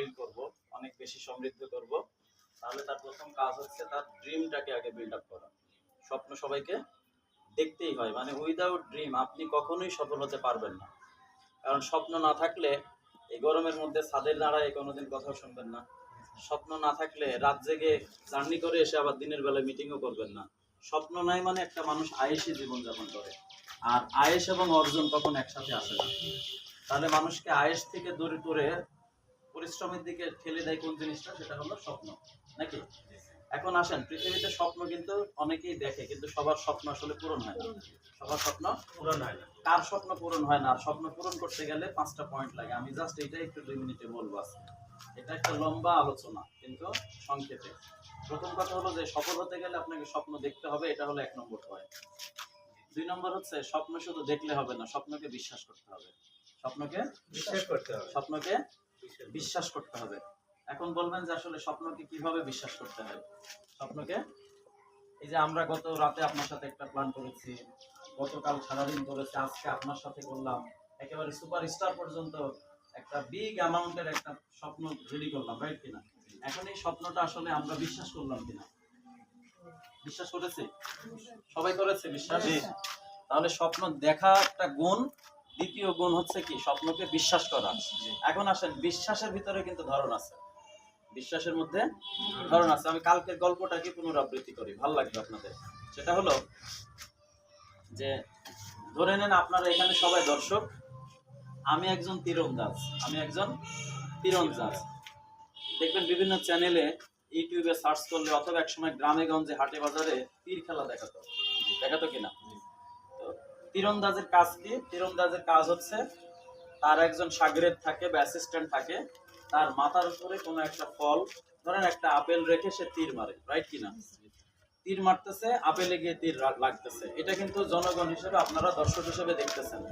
Build করব, অনেক বেশি সমৃদ্ধ করব। তাহলে তার প্রথম কাজ হচ্ছে তার ড্রিমটাকে আগে বিল্ড আপ করা। স্বপ্ন সবাইকে দেখতেই হয় মানে উইদাউট ড্রিম আপনি কখনোই সফল হতে পারবেন না। কারণ স্বপ্ন না থাকলে এই গরমের মধ্যে ছাদের দাঁড়ায় কোনোদিন কথাও শুনবেন না। স্বপ্ন না থাকলে রাত জেগে জার্নি করে এসে আবার দিনের বেলায় মিটিংও করবেন না। স্বপ্ন নাই মানে একটা মানুষ আয়েসে জীবনযাপন করে। আর আয়েস এবং অর্জন কখন একসাথে আসে না। তাহলে মানুষকে আয়েস থেকে দূরে করে পরিশ্রমের দিকে ঠেলে দেয় কোন জিনিসটা? সেটা হলো স্বপ্ন নাকি? এখন আসেন পৃথিবীতে স্বপ্ন কিন্তু অনেকেই দেখে কিন্তু সবার স্বপ্ন আসলে পূরণ হয় না। সবার স্বপ্ন পূরণ হয় না। কার স্বপ্ন পূরণ হয় না? স্বপ্ন পূরণ করতে গেলে পাঁচটা পয়েন্ট লাগে। আমি জাস্ট এটা একটু দুই মিনিটে বলব আজকে। এটা একটা লম্বা আলোচনা কিন্তু সংক্ষেপে। প্রথম কথা হলো যে সফল হতে গেলে আপনাকে স্বপ্ন দেখতে হবে এটা হলো এক নম্বর পয়েন্ট দুই নম্বর হচ্ছে স্বপ্ন শুধু দেখলে হবে না স্বপ্নকে বিশ্বাস করতে হবে। স্বপ্নকে বিশ্বাস করতে হবে। স্বপ্নকে বিশ্বাস করতে হবে। এখন বলবেন যে আসলে স্বপ্নকে কীভাবে বিশ্বাস করতে হয়? স্বপ্নকে? এই যে আমরা গত রাতে আপনার সাথে একটা প্ল্যান করেছি গতকাল সারাদিন করেছি আজকে আপনার সাথে করলাম। একেবারে সুপার স্টার পর্যন্ত একটা বিগ অ্যামাউন্টের একটা স্বপ্ন রেডি করলাম রাইট কিনা? এখন এই স্বপ্নটা আসলে আমরা বিশ্বাস করলাম কিনা? বিশ্বাস করেছি? সবাই করেছে বিশ্বাস? তাহলে স্বপ্ন দেখা একটা গুণ দ্বিতীয় গুণ হচ্ছে কি, স্বপ্নকে বিশ্বাস করা। এখন আসেন, বিশ্বাসের ভিতরে কিন্তু ধরন আছে। বিশ্বাসের মধ্যে ধরন আছে। আমি কালকের গল্পটাকে পুনরাবৃত্তি করি, ভালো লাগবে আপনাদের। সেটা হলো যে, ধরে নেন আপনারা এখানে সবাই দর্শক, আমি একজন তীরন্দাজ, আমি একজন তীরন্দাজ। দেখবেন বিভিন্ন চ্যানেলে, ইউটিউবে সার্চ করলে অথবা একসময় গ্রামে গঞ্জে হাটে বাজারে তীর খেলা দেখাতো। দেখাতো কিনা? তীরন্দাজের কাজ কি? তীরন্দাজের কাজ হচ্ছে তার একজন সাগরেদ থাকে, বা অ্যাসিস্ট্যান্ট থাকে, তার মাথার উপরে কোনো একটা ফল, ধরেন একটা আপেল রেখে সে তীর মারে রাইট কিনা? তীর মারতেছে, আপেলে গিয়ে তীর লাগতেছে। এটা কিন্তু জনগণ হিসেবে আপনারা দর্শক হিসেবে দেখতেছেন।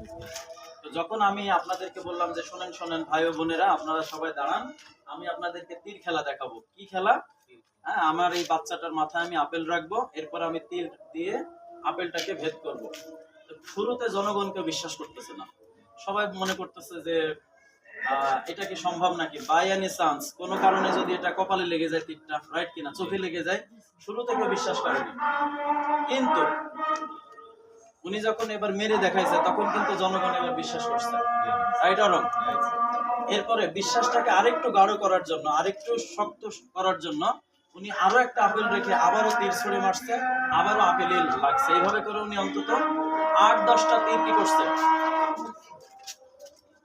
তো যখন আমি আপনাদেরকে বললাম যে, শোনেন শোনেন, ভাই বোনেরা, আপনারা সবাই দাঁড়ান, আমি আপনাদেরকে তীর খেলা দেখাবো। কি খেলা? হ্যাঁ আমার এই বাচ্চাটার মাথায় আমি আপেল রাখব, এরপর আমি তীর দিয়ে আপেলটাকে ভেদ করব। শুরুতে জনগণকে বিশ্বাস করতেছে না। সবাই মনে করতেছে যে এটা কি সম্ভব নাকি? বাই এনি চান্স কোনো কারণে যদি এটা কপালে লেগে যায় তীরটা রাইট কিনা চোখে লেগে যায় শুরু থেকে বিশ্বাস করেনি কিন্তু উনি যখন এবার মেরে দেখাইছে তখন কিন্তু জনগণ এবার বিশ্বাস করছে। রাইট অরং এরপরে বিশ্বাসটাকে আরেকটু গাঢ় করার জন্য আরেকটু শক্ত করার জন্য উনি আরও একটা আপেল রেখে আবারও তীর ছুড়ে মারছে, আবারও আপেল লাগছে এইভাবে করে উনি অন্তত আট, দশটা তীর কি করছে?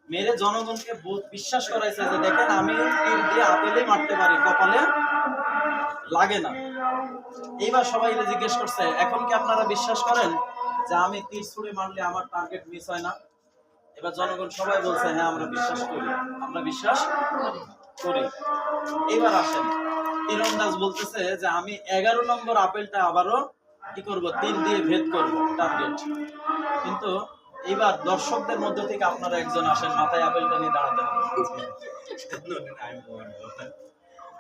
মেরে জনগণকে বিশ্বাস করাইছে যে দেখেন আমি তীর দিয়ে আপেলেই মারতে পারি, কপালে লাগে না। এইবার সবাই জিজ্ঞেস করছে, এখন কি আপনারা বিশ্বাস করেন যে আমি তীর ছুড়ে মারলে আমার টার্গেট মিস হয় না? এবার জনগণ সবাই বলছে হ্যাঁ আমরা বিশ্বাস করি, আমরা বিশ্বাস করি। এইবার আসেন। তীরন্দাজ বলতেছে যে আমি এগারো নম্বর আপেলটা আবারও কি করব? তীর দিয়ে ভেদ করব টার্গেট কিন্তু এইবার দর্শকদের মধ্য থেকে আপনারা একজন আসেন, মাথায় আপেলটা নিয়ে দাঁড়াতে হবে।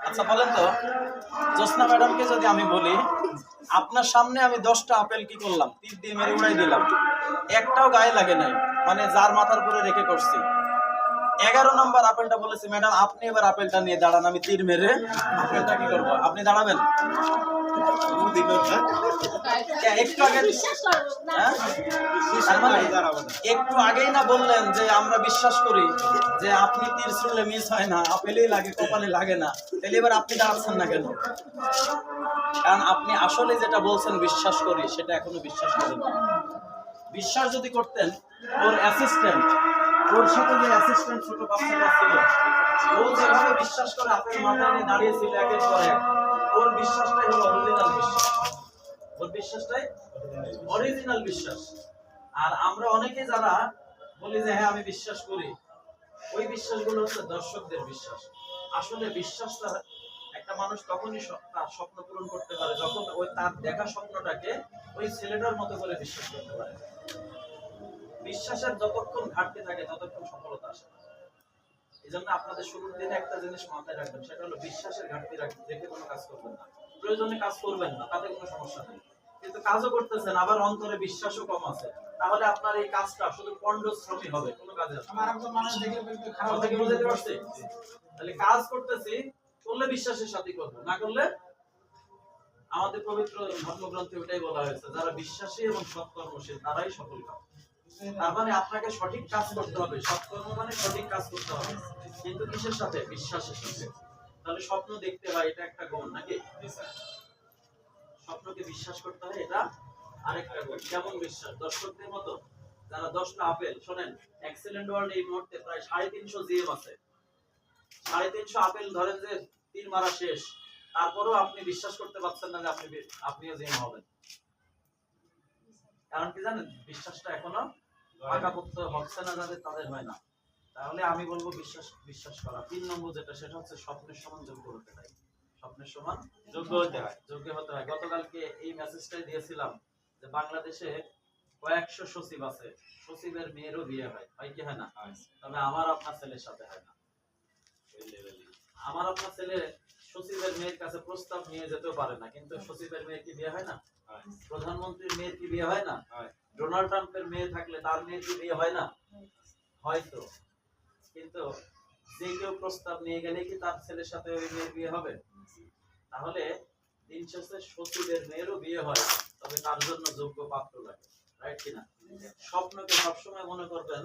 আচ্ছা বলেন তো, জ্যোৎস্না ম্যাডামকে যদি আমি বলি, আপনার সামনে আমি দশটা আপেল কি করলাম? তীর দিয়ে মেরে উড়াই দিলাম। একটাও গায়ে লাগে নাই মানে যার মাথার উপরে রেখে করছি। এগারো নম্বর আপেলটা বলেছি ম্যাডাম আপনি এবার আপেলটা নিয়ে দাঁড়ান আমি তীর মেরে আপেলটা কি করব? আপনি দাঁড়াবেন? একটু আগে হ্যাঁ? মানে একটু আগেই না বললেন যে আমরা বিশ্বাস করি যে আপনি তীর ছুড়লে মিস হয় না আপেলেই লাগে কপালে লাগে না। তাহলে এবার আপনি দাঁড়াচ্ছেন না কেন? কারণ আপনি আসলে যেটা বলছেন বিশ্বাস করি সেটা এখনও বিশ্বাস করেন না। বিশ্বাস যদি করতেন ওর অ্যাসিস্ট্যান্ট ওর সাথে যে অ্যাসিস্ট্যান্ট ছোট বাচ্চাটা ছিল, ও যেভাবে বিশ্বাস করে আপনার মাথায় নিয়ে দাঁড়িয়েছিল একের পর ওর বিশ্বাসটাই হলো অরিজিনাল বিশ্বাস। ওর বিশ্বাসটাই অরিজিনাল বিশ্বাস। আর আমরা অনেকে যারা বলি যে হ্যাঁ আমি বিশ্বাস করি। ওই বিশ্বাসগুলো হচ্ছে দর্শকদের বিশ্বাস। আসলে বিশ্বাসটা একটা মানুষ তখনই তার স্বপ্ন পূরণ করতে পারে, যখন ওই তার দেখা স্বপ্নটাকে ওই ছেলেটার মতো করে বিশ্বাস করতে পারে। বিশ্বাসের যতক্ষণ ঘাটতি থাকে ততক্ষণ সফলতা আসে না। এই জন্য আপনাদের শুরুর দিনে একটা জিনিস মাথায় রাখবেন সেটা হলো বিশ্বাসের ঘাটতি রাখ- রেখে কোনো কাজ করবেন না। প্রয়োজনে কাজ করবেন না তাতে কোনো সমস্যা নেই। কিন্তু কাজও করতেছেন আবার অন্তরে বিশ্বাসও কম আছে। তাহলে আপনার এই কাজটা শুধু পণ্ড শ্রমী হবে কোনো কাজে খারাপ কথা কি বুঝাতে পারছি? তাহলে কাজ করতেছি করলে বিশ্বাসের সাথে করব না করলে আমাদের পবিত্র ধর্মগ্রন্থে ওটাই বলা হয়েছে যারা বিশ্বাসী এবং সৎকর্মশীল তারাই সফল কাজ তার মানে আপনাকে সঠিক কাজ করতে হবে সৎকর্ম মানে সঠিক কাজ করতে হবে। কিন্তু কিসের সাথে? বিশ্বাসের সাথে। তাহলে স্বপ্ন দেখতে হয়, এটা একটা নাকি? স্বপ্নকে বিশ্বাস করতে হয়, এটা আরেকটা কেমন বিশ্বাস? দর্শকদের মতো? যারা দশটা আপেল, শোনেন এক্সেলেন্ট ওয়ার্ল্ড এই মুহূর্তে প্রায় সাড়ে তিনশো জিএম আছে। সাড়ে তিনশো আপেল ধরেন যে তিন মারা শেষ। তারপরেও আপনি বিশ্বাস করতে পারছেন না যে আপনি আপনিও জিএম হবেন। কারণ কি জানেন? বিশ্বাসটা এখনও পাকাপোক্ত হচ্ছে না যাদের তাদের হয় না। তাহলে আমি বলব বিশ্বাস বিশ্বাস করা। তিন নম্বর যেটা সেটা হচ্ছে স্বপ্নের সমান যোগ্য হতে হয়। স্বপ্নের সমান যোগ্য হতে হয়। যোগ্য হতে হয়। গতকালকে এই মেসেজটাই দিয়েছিলাম যে বাংলাদেশে কয়েকশো সচিব আছে। সচিবের মেয়েরও বিয়ে হয়। হয় কি হয় না? তবে আমার আপনার ছেলের সাথে হয় না। আমার আপনার ছেলে মেয়ের কাছে প্রস্তাব নিয়ে যেতেও পারে না। কিন্তু সচিবের মেয়ের কি বিয়ে হয় না? প্রধানমন্ত্রীর মেয়ের কি বিয়ে হয় না? ডোনাল্ড ট্রাম্পের মেয়ে থাকলে তার মেয়ের কি বিয়ে হয় না? হয়তো। কিন্তু যে কেউ প্রস্তাব নিয়ে গেলে কি তার ছেলের সাথে ওই মেয়ের বিয়ে হবে? তাহলে দিন শেষে সচিবের মেয়েরও বিয়ে হয় তবে তার জন্য যোগ্য পাত্র লাগে রাইট কিনা? স্বপ্নকে সবসময় মনে করবেন